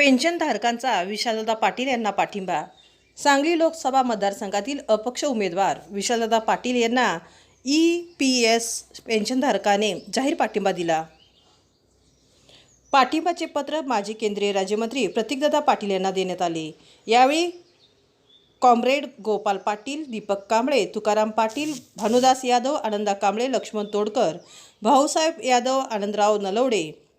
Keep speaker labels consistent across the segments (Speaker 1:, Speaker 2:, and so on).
Speaker 1: पेन्शनधारकांचा विशालदा पाटील यांना पाठिंबा. सांगली लोकसभा मतदारसंघातील अपक्ष उमेदवार विशालदा पाटील यांना ई पी एस पेन्शनधारकाने जाहीर पाठिंबा दिला. पाठिंबाचे पत्र माजी केंद्रीय राज्यमंत्री प्रतीकदादा पाटील यांना देण्यात आले. यावेळी कॉम्रेड गोपाल पाटील दीपक कांबळे तुकाराम पाटील भानुदास यादव आनंदा कांबळे लक्ष्मण तोडकर भाऊसाहेब यादव आनंदराव नलवडे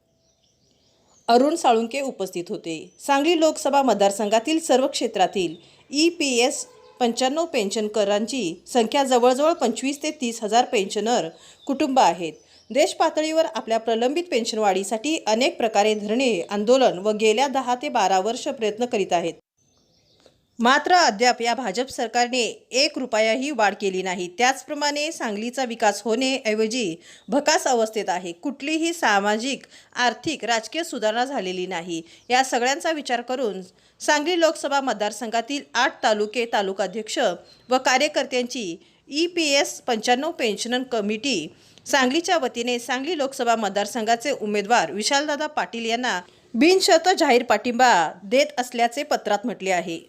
Speaker 1: अरुण साळुंके उपस्थित होते. सांगली लोकसभा मतदारसंघातील सर्व क्षेत्रातील ई पी एस पंच्याण्णव पेन्शनकरांची संख्या जवळजवळ पंचवीस ते तीस हजार पेन्शनर कुटुंब आहेत. देश पातळीवर आपल्या प्रलंबित पेन्शनवाढीसाठी अनेक प्रकारे धरणे आंदोलन व गेल्या दहा ते बारा वर्ष प्रयत्न करीत आहेत. मात्र अद्याप या भाजप सरकारने एक रुपयाही वाढ केली नाही. त्याचप्रमाणे सांगलीचा विकास होण्याऐवजी भकास अवस्थेत आहे. कुठलीही सामाजिक आर्थिक राजकीय सुधारणा झालेली नाही. या सगळ्यांचा विचार करून सांगली लोकसभा मतदारसंघातील आठ तालुके तालुकाध्यक्ष व कार्यकर्त्यांची ई पी एस पंच्याण्णव पेन्शन कमिटी सांगलीच्या वतीने सांगली लोकसभा मतदारसंघाचे उमेदवार विशालदादा पाटील यांना बिनशर्त जाहीर पाठिंबा देत असल्याचे पत्रात म्हटले आहे.